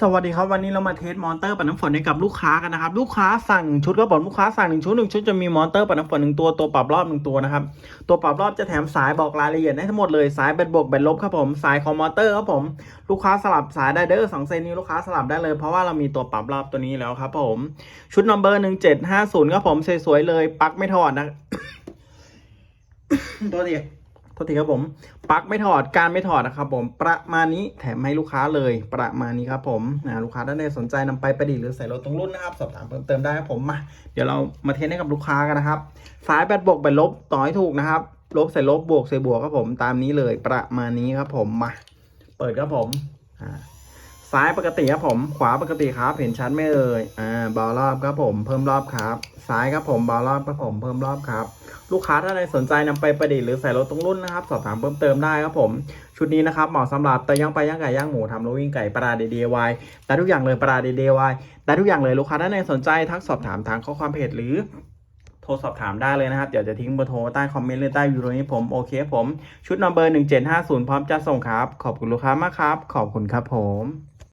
สวัสดีครับวันนี้เรามาเทสมอนเตอร์ปัดน้ำฝนให้กับลูกค้ากันนะครับลูกค้าสั่งชุดก็บอกลูกค้าสั่งหนึ่งชุดหนึ่งชุดจะมีมอนเตอร์ปัดน้ำฝนหนึ่งตัวตัวปรับรอบหนึ่งตัวนะครับตัวปรับรอบจะแถมสายบอกรายละเอียดให้ทั้งหมดเลยสายแบตบวกแบตลบครับผมสายของมอเตอร์ครับผมลูกค้าสลับสายได้เด้อสองเซนนี้ลูกค้าสลับได้เลย เพราะว่าเรามีตัวปรับรอบตัวนี้แล้วครับผมชุดนัมเบอร์หนึ่งเจ็ดห้าศูนย์ครับผมสวยๆเลยปักไม่ถอดนะตัวเดียว โทษทีครับผมปลั๊กไม่ถอดการไม่ถอดนะครับผมประมาณนี้แถมให้ลูกค้าเลยประมาณนี้ครับผมนะลูกค้าท่านใดสนใจนำไปประดิษฐ์หรือใส่รถตรงรุ่นนะครับ สอบถามเพิ่มเติมได้ครับผมมาเดี๋ยวเรามาเทสให้กับลูกค้ากันนะครับ สายแบตบวกแบตลบต่อให้ถูกนะครับ ลบใส่ลบบวกใส่บวกครับผมตามนี้เลย ประมาณนี้ครับผมมาเปิดครับผมอ่าซ้ายปกติครับผม ขวาปกติครับ เห็นชัดไหม่เอ่ยอ่าเบารอบครับผม เพิ่มรอบครับ ซ้ายครับผมเบารอบครับผมเพิ่มรอบครับ ลูกค้าท่านใดสนใจนำไปประดิษฐ์หรือใส่รถตรงรุ่นนะครับ สอบถามเพิ่มเติมได้ครับผม ชุดนี้นะครับเหมาะสำหรับแต่ย่างไปย่างไก่ย่างหมูทำโรวิ่งไก่ปลาเดดีวายได้ทุกอย่างเลยปลาเดดีวายได้ทุกอย่างเลยลูกค้าท่านใดสนใจทักสอบถามทางข้อความเพจหรือโทรสอบถามได้เลยนะครับ เดี๋ยวจะทิ้งเบอร์โทรใต้คอมเมนต์หรือใต้วิดีโอนี้ผม โอเคผม ชุดนัมเบอร์หนึ่งเจ็ดห้าศูนย์พร้อมจะส่งครับ ขอบคุณลูกค้ามากครับ ขอบคุณครับผม